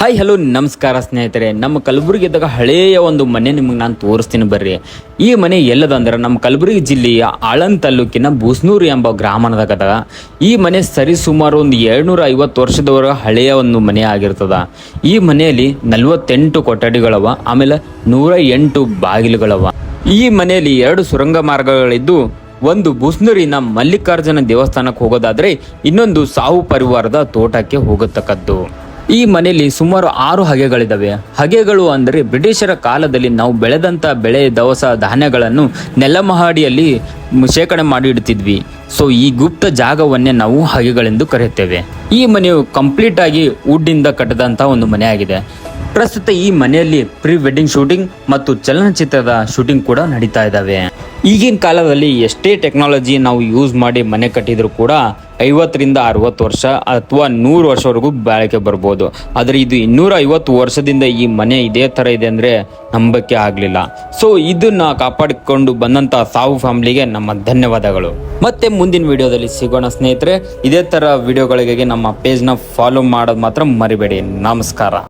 Hi hello ನಮಸ್ಕಾರ ಸ್ನೇಹಿತರೆ. ನಮ್ಮ ಕಲಬುರಗಿದಾಗ ಹಳೆಯ ಒಂದು ಮನೆ ನಿಮಗೆ ನಾನು ತೋರಿಸ್ತೀನಿ ಬರ್ರಿ. ಈ ಮನೆ ಎಲ್ಲದಂದ್ರೆ ನಮ್ಮ ಕಲಬುರಗಿ ಜಿಲ್ಲೆಯ ಆಳನ್ ತಾಲೂಕಿನ ಬೂಸ್ನೂರು ಎಂಬ ಗ್ರಾಮನದಾಗ ಈ ಮನೆ ಸರಿ ಸುಮಾರು ಒಂದು ಏಳ್ನೂರ ಐವತ್ತು ವರ್ಷದವರೆಗೆ ಹಳೆಯ ಒಂದು ಮನೆ ಆಗಿರ್ತದ. ಈ ಮನೆಯಲ್ಲಿ ನಲವತ್ತೆಂಟು ಕೊಠಡಿಗಳವ, ಆಮೇಲೆ ನೂರ ಎಂಟು ಬಾಗಿಲುಗಳವ. ಈ ಮನೆಯಲ್ಲಿ ಎರಡು ಸುರಂಗ ಮಾರ್ಗಗಳಿದ್ದು, ಒಂದು ಬುಸ್ನೂರಿನ ಮಲ್ಲಿಕಾರ್ಜುನ ದೇವಸ್ಥಾನಕ್ಕೆ ಹೋಗೋದಾದ್ರೆ ಇನ್ನೊಂದು ಸಾಹು ಪರಿವಾರದ ತೋಟಕ್ಕೆ ಹೋಗತಕ್ಕದ್ದು. ಈ ಮನೆಯಲ್ಲಿ ಸುಮಾರು ಆರು ಹಗೆಗಳಿದ್ದಾವೆ. ಹಗೆಗಳು ಅಂದರೆ ಬ್ರಿಟಿಷರ ಕಾಲದಲ್ಲಿ ನಾವು ಬೆಳೆದಂಥ ಬೆಳೆ ದವಸ ಧಾನ್ಯಗಳನ್ನು ನೆಲಮಹಡಿಯಲ್ಲಿ ಶೇಖರಣೆ ಮಾಡಿ ಇಡ್ತಿದ್ವಿ ಸೊ ಈ ಗುಪ್ತ ಜಾಗವನ್ನೇ ನಾವು ಹಗೆಗಳೆಂದು ಕರೆಯುತ್ತೇವೆ. ಈ ಮನೆಯು ಕಂಪ್ಲೀಟ್ ಆಗಿ ವುಡ್ಡಿಂದ ಕಟ್ಟದಂತ ಒಂದು ಮನೆ ಆಗಿದೆ ಪ್ರಸ್ತುತ ಈ ಮನೆಯಲ್ಲಿ ಪ್ರೀ ವೆಡ್ಡಿಂಗ್ ಶೂಟಿಂಗ್ ಮತ್ತು ಚಲನಚಿತ್ರದ ಶೂಟಿಂಗ್ ಕೂಡ ನಡೀತಾ ಇದ್ದಾವೆ ಈಗಿನ ಕಾಲದಲ್ಲಿ ಎಷ್ಟೇ ಟೆಕ್ನಾಲಜಿ ನಾವು ಯೂಸ್ ಮಾಡಿ ಮನೆ ಕಟ್ಟಿದ್ರು ಕೂಡ ಐವತ್ತರಿಂದ ಅರವತ್ತು ವರ್ಷ ಅಥವಾ ನೂರು ವರ್ಷವರೆಗೂ ಬಾಳಿಕೆ ಬರ್ಬೋದು. ಆದರೆ ಇದು ಇನ್ನೂರ ಐವತ್ತು ವರ್ಷದಿಂದ ಈ ಮನೆ ಇದೇ ಥರ ಇದೆ ಅಂದರೆ ನಂಬಕ್ಕೆ ಆಗಲಿಲ್ಲ. ಸೊ ಇದನ್ನು ಕಾಪಾಡಿಕೊಂಡು ಬಂದಂಥ ಸಾವು ಫ್ಯಾಮಿಲಿಗೆ ನಮ್ಮ ಧನ್ಯವಾದಗಳು. ಮತ್ತೆ ಮುಂದಿನ ವಿಡಿಯೋದಲ್ಲಿ ಸಿಗೋಣ ಸ್ನೇಹಿತರೆ. ಇದೇ ಥರ ವಿಡಿಯೋಗಳಿಗೆ ನಮ್ಮ ಪೇಜ್ನ ಫಾಲೋ ಮಾಡೋದು ಮಾತ್ರ ಮರಿಬೇಡಿ. ನಮಸ್ಕಾರ.